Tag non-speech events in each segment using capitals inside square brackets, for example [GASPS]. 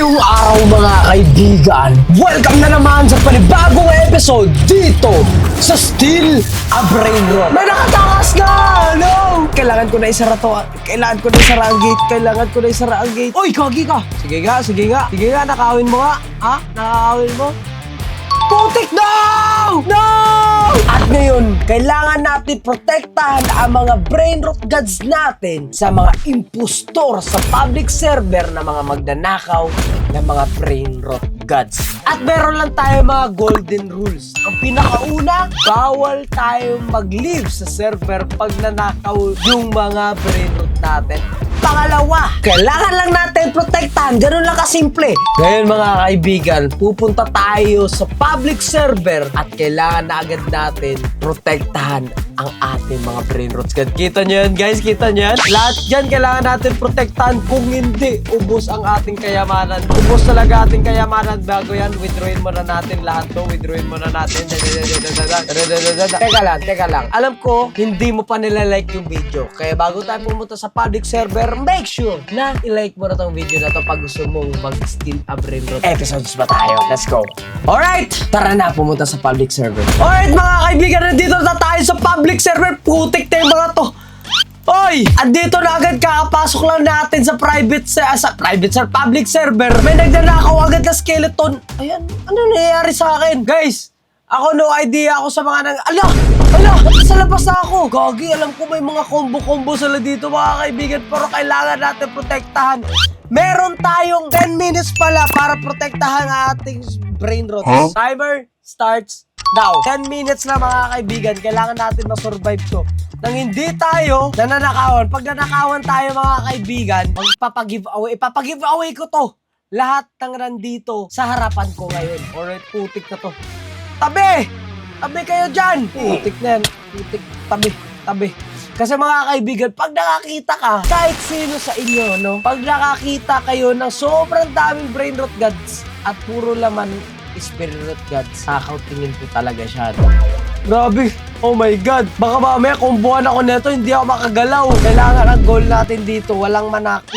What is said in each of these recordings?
Ngayong araw mga kaibigan, welcome na naman sa panibagong episode dito sa Steel a Brain Rot. May nakatakas na! No! Kailangan ko na isara to. Kailangan ko na isara ang gate. Kailangan ko na isara ang gate. Uy, kagi ka! Sige nga, sige nga. Sige nga, nakawin mo nga. Ha? Nakawin mo? Putik no! No! At ngayon, kailangan natin protektahan ang mga brain rot gods natin sa mga impostor sa public server na mga magnanakaw ng mga brain rot gods. At meron lang tayo mga golden rules. Ang pinakauna, bawal tayong mag-leave sa server pag nanakaw yung mga brain rot natin. Pangalawa, kailangan lang natin protektahan. Ganun lang kasimple. Ngayon mga kaibigan, pupunta tayo sa public server at kailangan na agad natin protektahan ang ating mga brain rots. Kita nyo yan guys, kita nyo yan? Lahat dyan kailangan natin protektahan. Kung hindi, ubos ang ating kayamanan. Ubos talaga ating kayamanan. Bago yan, withdrawin mo na natin lahat to. Withdrawin mo na natin. Teka lang, teka lang. Alam ko, hindi mo pa nilalike yung video. Kaya bago tayo pumunta sa public server, make sure na i-like mo na tong video na to pag gusto mong mag-steal a brain rot episodes ba tayo. Let's go. Alright, tara na pumunta sa public server. Alright mga kaibigan, nandito na tayo sa public server. Putik yung mga to. Oy! Andito na agad kakapasok lang natin sa private sa, sa private sa public server. May nagnanakaw agad na skeleton. Ayan, ano nangyayari sa akin? Guys, ako no idea ako sa mga nang... Ala! Ala! Sa labas na ako! Gagi, alam ko may mga combo-combo sila dito mga kaibigan pero kailangan natin protektahan. Meron tayong 10 minutes pala para protektahan ang ating brain rot. Timer starts now. 10 minutes na mga kaibigan. Kailangan natin ma-survive to. Nang hindi tayo nananakawan. Pag nanakawan tayo mga kaibigan, magpapag-giveaway. Ipapag-giveaway ko to. Lahat ng nandito sa harapan ko ngayon. Alright, putik na to. Tabi! Tabi kayo dyan! Putik na yan. Putik. Tabi. Tabi. Kasi mga kaibigan, pag nakakita ka, kahit sino sa inyo, no? Pag nakakita kayo ng sobrang daming brain rot gods at puro laman Spirit of God, sakaw tingin ko talaga siya. Grabe! Oh my God! Baka mamaya kumbuhan ako nito, hindi ako makagalaw. Kailangan ang goal natin dito, walang manaki.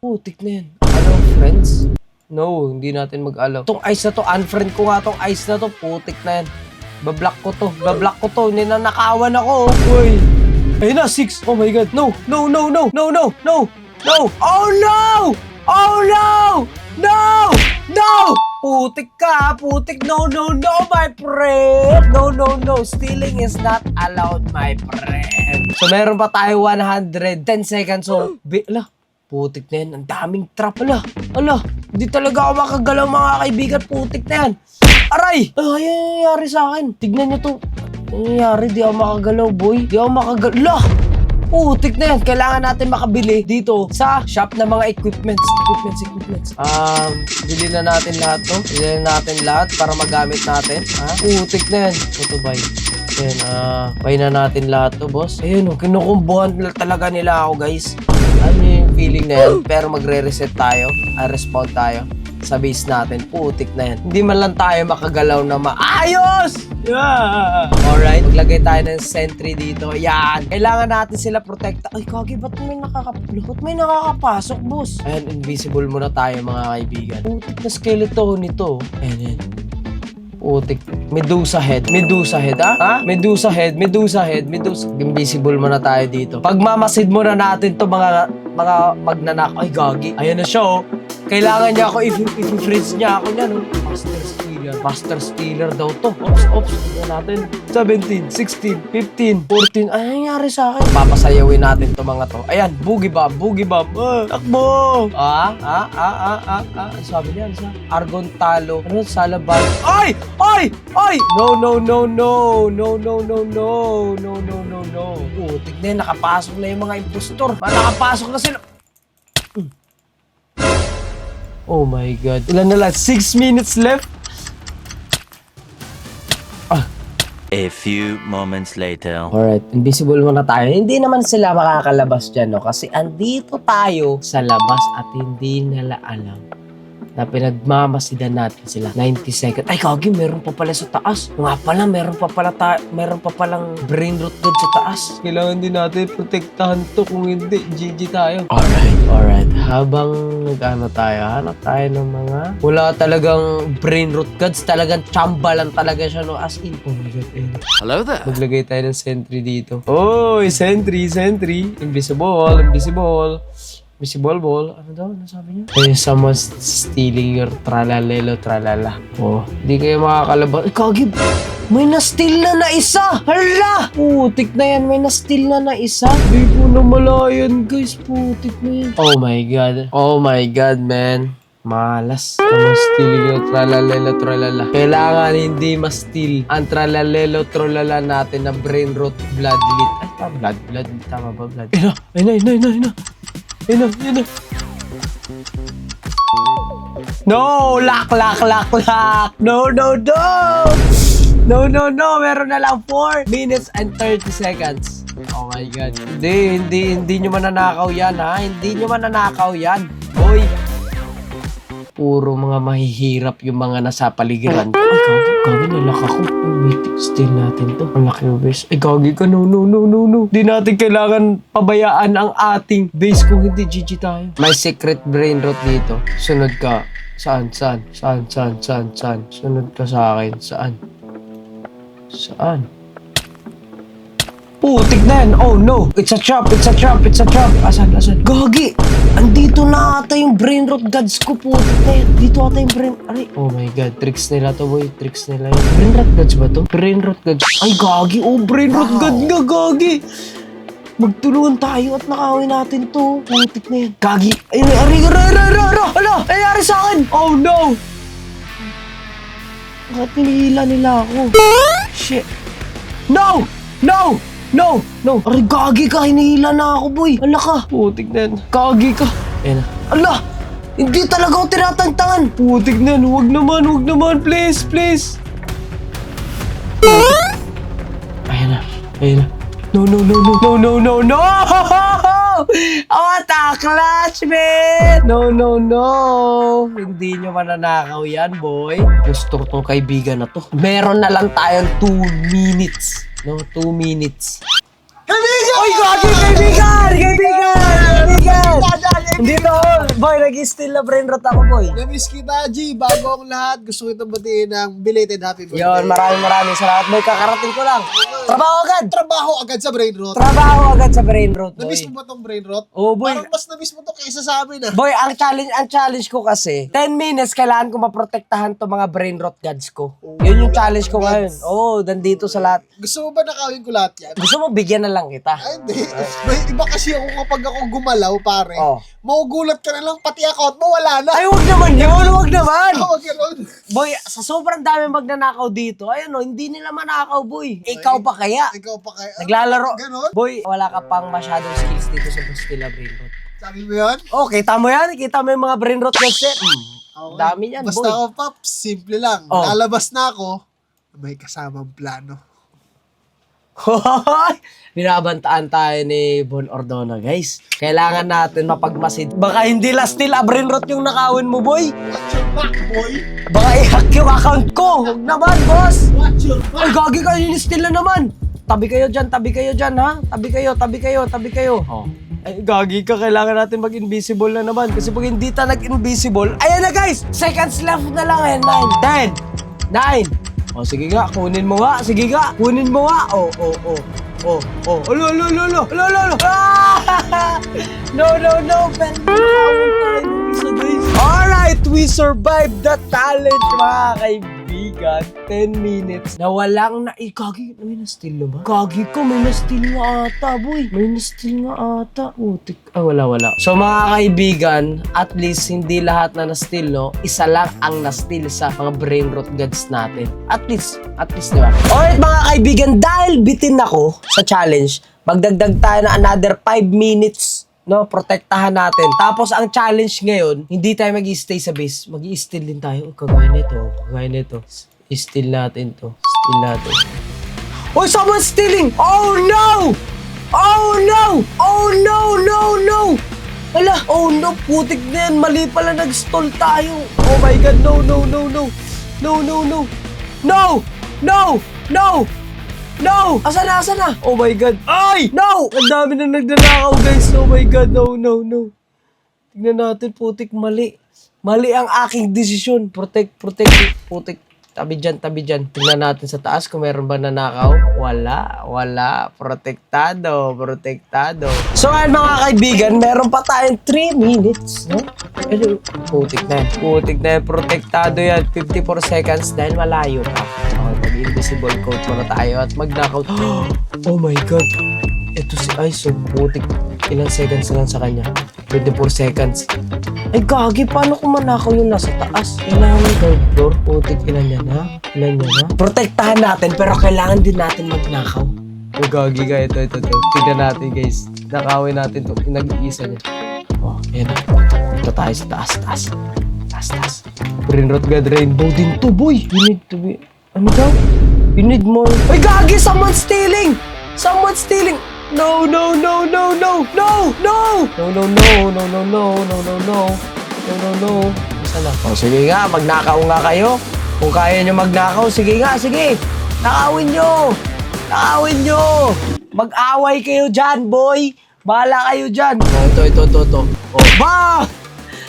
Oh, putik na yan. Hello, friends? No, hindi natin mag-alaw. Tong ice na to, unfriend ko nga tong ice na to, putik na yan. Bablock ko to, bablock ko to, Hindi na ninanakawan ako. Uy! Ayun na, 6! Oh my God! No! No, no, no! No, no, no! No! Oh no! Oh no! No! No! Putik ka, putik. No, no, no, my friend. No, no, no. Stealing is not allowed, my friend. So, meron pa tayo 110 seconds. So, [GASPS] bi- ala, putik na yan. Ang daming trap. Ala, ala. Hindi talaga ako makagalaw mga kaibigan. Putik na yan. Aray! Yan yung nangyayari sa akin. Tignan nyo to. Ano nangyayari? Di ako makagalaw, boy. Di ako makagalaw. Lah! Putik na yan. Kailangan natin makabili dito sa shop ng mga equipments. Equipments, equipments. Um, bili na natin lahat to. Bili na natin lahat para magamit natin. Ha? Putik na yan. Ito buy. Ayan, ah, buy na natin lahat to, boss. Ayun, oh, kinukumbuhan talaga nila ako, guys. Ano yung feeling na yan? Pero magre-reset tayo. Ah, respawn tayo sa base natin. Putik na yan. Hindi man lang tayo makagalaw na maayos! Yeah! Alright, maglagay tayo ng sentry dito. Yan! Kailangan natin sila protekta. Ay, kagi, ba't may nakakaplo? Ba't may nakakapasok, boss? Ayan, invisible muna tayo, mga kaibigan. Putik na skeleton nito. Ayan, yan. Putik. Medusa head. Medusa head, ha? Ha? Medusa head. Medusa head. Medusa. Invisible muna tayo dito. Pagmamasid muna natin to mga mga magnanak. Ay, gagi. Ayan na siya, oh. Kailangan niya ako, if, if freeze niya ako niyan, oh. Master Stealer. Master Stealer daw to. Ops, ops. Tignan natin. 17, 16, 15, 14. Ano nangyari sa akin? Papasayawin natin to mga to. Ayan, boogie bomb, boogie bomb. Ah, takbo! Ah, ah, ah, ah, ah, ah. Ano sabi niya? Ano sabi? Argon talo. Ano? Salabag. Ay! Ay! Ay! No, no, no, no. No, no, no, no. No, no, no, no. Putik na yun. Nakapasok na yung mga impostor. Ma, nakapasok na sila. Hmm. Oh my God. Ilan na lang? 6 minutes left? A few moments later. Alright, invisible muna tayo. Hindi naman sila makakalabas dyan, no? Kasi andito tayo sa labas at hindi nila alam na pinagmamasidan natin sila. 90 seconds. Ay, kagi, meron pa pala sa taas. Nga pala, meron pa pala ta meron pa palang brain rot doon sa taas. Kailangan din natin protektahan to kung hindi, GG tayo. Alright, alright. habang nag-ano tayo, hanap tayo ng mga wala talagang brain root gods, talagang chamba lang talaga siya no as in. Oh my god, ayun. Hello there. Maglagay tayo ng sentry dito. Oy, sentry, sentry. Invisible, invisible. Invisible ball. Ano daw? Ano sabi niya? Eh, someone's stealing your tralalelo tralala. Oh, di kayo makakalabas. Eh, kagib! May na-steal na na isa! Hala! Putik na yan. May na-steal na na isa. Di ko na malayan, guys. Putik na yan. Oh my God. Oh my God, man. Malas. Someone's stealing your tralalelo tralala. Kailangan hindi ma-steal ang tralalelo tralala natin na brain rot bloodlet. Ay, tama. Blood, blood. Tama ba? Blood. Ayun na! Ayun na! Ayun na! Ayun na! Ayun na! Ayun na! No! Lock, lock, lock, lock! No, no, no! No, no, no! Meron na lang 4 minutes and 30 seconds. Oh my God. Hindi, hindi, hindi nyo mananakaw yan, ha? Hindi nyo mananakaw yan. Boy! Puro mga mahihirap yung mga nasa paligiran. Ay, gagi, gagi, nalak ako. Wait, steal natin to. Ang laki yung base. Ay, gagi ka, no, no, no, no, no. Di natin kailangan pabayaan ang ating base kung hindi GG tayo. May secret brain rot dito. Sunod ka. Saan, saan, saan, saan, saan, saan. Sunod ka sa akin. Saan? Saan? Putik na yan. Oh no. It's a trap. It's a trap. It's a trap. Asan? Asan? Gagi. Andito na ata yung brain rot gods ko. Putik na yan. Dito ata yung brain... Aray. Oh my god. Tricks nila to boy. Tricks nila yun. Brain rot gods ba to? Brain rot gods. Ay gagi. Oh brain rot god nga gagi. Magtulungan tayo at nakawin natin to. Putik na yan. Gagi. Ay, ay, aray, aray, aray, aray, aray. Ala, nangyari sa akin. Oh no. Bakit nilihila nila ako? Shit. No! No! No! No! Aray, gagi ka! Hinihila na ako, boy! Ala ka! Putik na yan. Gagi ka! Ayan na. Ala! Hindi talaga ako tinatangtangan! Putik na yan. Huwag naman, huwag naman. Please, please! Ayan na. Ayan na. No, no, no, no. No, no, no, no! [LAUGHS] Oh, ta classmate! No, no, no! Hindi nyo mananakaw yan, boy. Gusto ko tong kaibigan na to. Meron na lang tayong 2 minutes. No, 2 minutes. Kaibigan! Oy, gagi! Kaibigan! Kaibigan! Kaibigan! Dito, boy, nag-steal na brain rot ako, boy. Namiss kita, G. Bago ang lahat, gusto kitang batiin ng belated happy birthday. Yon, maraming maraming salamat, boy. Kakarating ko lang. Trabaho agad! Trabaho agad sa brain rot. Trabaho agad sa brain rot, boy. Namiss mo ba tong brain rot? Oh, boy. Parang mas namiss mo to kaysa sa amin, ah. Boy, ang challenge, ang challenge ko kasi, 10 minutes kailangan ko maprotektahan to mga brain rot gods ko. Yun yung challenge ko ngayon. Oo, oh, dandito sa lahat. Gusto mo ba nakawin ko lahat yan? Gusto mo bigyan na lang kita? Ay, hindi. May iba kasi ako kapag ako gumalaw, pare. Oh. Maugulat ka na lang, pati account mo, wala na. Ay, wag naman yun, wag naman! [LAUGHS] Ganun. Boy, sa sobrang dami magnanakaw dito, ayun o, hindi nila manakaw, boy. Ikaw pa kaya? Ikaw pa kaya. Naglalaro. Ganon? Boy, wala ka pang masyadong skills dito sa Bastilla Brain Rot. Sabi mo yun? Oh, kita mo yan? Kita mo yung mga brain rot gods eh? Hmm. Okay. Dami yan, Basta boy. ako, Paps, simple lang. Oh. Lalabas na ako, may kasamang plano. Hoy! Binabantaan tayo ni Bon Ordona, guys. Kailangan natin mapagmasid. Baka hindi last still a brain rot yung nakawin mo, boy. Watch your back, boy. Baka i-hack yung account ko. Huwag naman, boss. Watch your back. Ay, gagi ka, yun still na naman. Tabi kayo dyan, tabi kayo dyan, ha? Tabi kayo, tabi kayo, tabi kayo. Oh. Ay, gagi ka, kailangan natin mag-invisible na naman. Kasi pag hindi ta nag-invisible, ayan na guys! Seconds left na lang eh. 9, 10, 9. O, sige nga, kunin mo nga, sige nga, kunin mo nga. O, o, o, o, o. Alo, alo, alo, alo, alo, alo, alo. Ah! [LAUGHS] No, no, no, pero nakawal tayo ng isa. Alright, we survived the challenge, mga kaibigan. 10 minutes na walang na... Eh, kagi, may na-steal na ba? Kagi ko, may na-steal nga ata, boy. May na-steal nga ata. Putik. Ah, wala, wala. So, mga kaibigan, at least hindi lahat na na-steal, no? Isa lang ang na-steal sa mga brain rot gods natin. At least, at least, di ba? Alright, mga kaibigan, dahil bitin ako sa challenge, magdagdag tayo na another 5 minutes no, protektahan natin. Tapos ang challenge ngayon, hindi tayo mag-stay sa base. Mag-steal din tayo. Oh, kagaya nito, kagaya nito. Steal natin to. Steal natin. Oh, someone's stealing! Oh no! Oh no! Oh no, no, no! Hala, oh no, putik na yan. Mali pala nag-stall tayo. Oh my god, no, no, no, no. No, no, no. No! No! No! No! Asan na? Asan na? Oh my God. Ay! No! Ang dami na nagdanakaw, guys. Oh my God. No, no, no. Tingnan natin, putik, mali. Mali ang aking desisyon. Protect, protect, putik. Tabi dyan, tabi dyan. Tingnan natin sa taas kung meron ba nanakaw. Wala, wala. Protektado, protektado. So ngayon mga kaibigan, meron pa tayong 3 minutes. No? Ano? Putik na yan. Putik na yan. Protektado yan. 54 seconds dahil malayo pa. Okay, mag-invisible coat muna tayo at mag-knockout. [GASPS] Oh my God. Ito si oh, putik. Ilang seconds lang sa kanya? 24 seconds. Ay, gagi, paano kung manakaw yung nasa taas? Kailangan ng third floor, putik, ilan yan ha? Ilan yan ha? Protektahan natin, pero kailangan din natin magnakaw. Ay, gagi ka, ito, ito, ito. Tignan natin, guys. Nakawin natin to. Pinag-iisa niya. Oh, ayan na. Ito tayo sa taas, taas. Taas, taas. Green Rot God Rainbow din to, boy. You need to be... Ano daw? You need more... Ay, gagi! Someone's stealing! Someone's stealing! No, no, no, no, no, no, no! No, no, no, no, no, no, no, no, no. No, no, no. Isa na. Oh, sige nga, magnakaw nga kayo. Kung kaya nyo magnakaw, sige nga, sige. Nakawin nyo. Nakawin nyo. Mag-away kayo dyan, boy. Bahala kayo dyan. Oh, ito, ito, ito, ito. Oh, bang!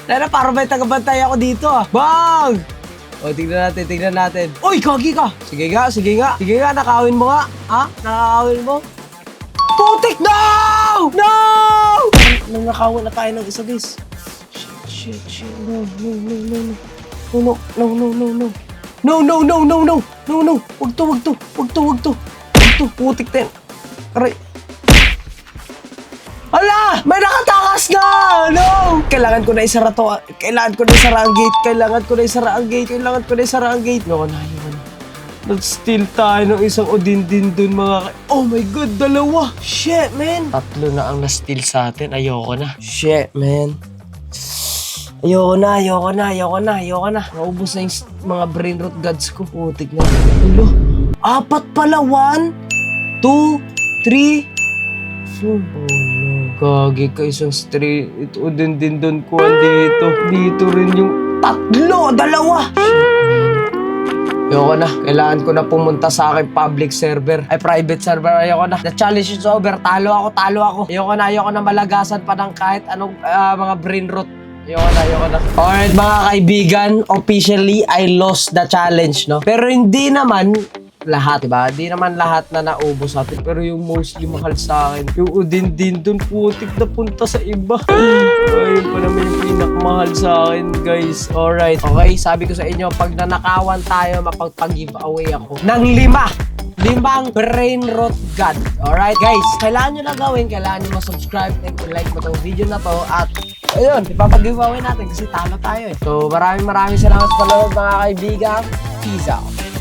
Tara, para may tagabantay ako dito ah. Bang! O, tignan natin, tignan natin. Uy, kagi ka! Sige nga, sige nga. Sige nga, nakawin mo nga. Ha? Nakakawin mo? Putik! No! No! Nang nakawan na tayo ng isa, guys. Shit, shit, shit. No, no, no, no, no. No, no, no, no, no, no. No, no, no, no, no. No, no. Wag to, wag to. Wag to, wag to. Wag to, putik din. Aray. Hala! May nakatakas na! No! Kailangan ko na isara to. Kailangan ko na isara ang gate. Kailangan ko na isara ang gate. Kailangan ko na isara ang gate. Yoko na, na. Nag-steal tayo ng isang odindin dun mga ka- Oh my God, dalawa! Shit, man! Tatlo na ang na-steal sa atin. Ayoko na. Shit, man. Ayoko na, ayoko na, ayoko na, ayoko na. Naubos na yung s- mga brain rot gods ko. Putik na. Ulo. Apat pala. One, two, three, four. Oh no. Gagi ka isang stray. Ito din din doon ko dito. Dito rin yung tatlo, dalawa. Shit, man. Ayoko na. Kailangan ko na pumunta sa aking public server. Ay, private server. Ayoko na. The challenge is over. Talo ako, talo ako. Ayoko na, ayoko na malagasan pa ng kahit anong ah, mga brain rot. Ayoko na, ayoko na. Alright, mga kaibigan. Officially, I lost the challenge, no? Pero hindi naman lahat, diba? Di naman lahat na naubos sa atin. Pero yung mostly mahal sa akin, yung udin din dun, putik na punta sa iba. [GASPS] Ayun pa naman yung pinakamahal sa akin, guys. Alright. Okay, sabi ko sa inyo, pag nanakawan tayo, mapagpag-giveaway ako ng lima. Limang brain rot god. Alright, guys. Kailangan nyo na gawin, kailangan nyo ma-subscribe and like mo tong video na to at ayun, ipapag-giveaway natin kasi talo tayo eh. So, maraming maraming salamat sa panonood mga kaibigan. Peace out.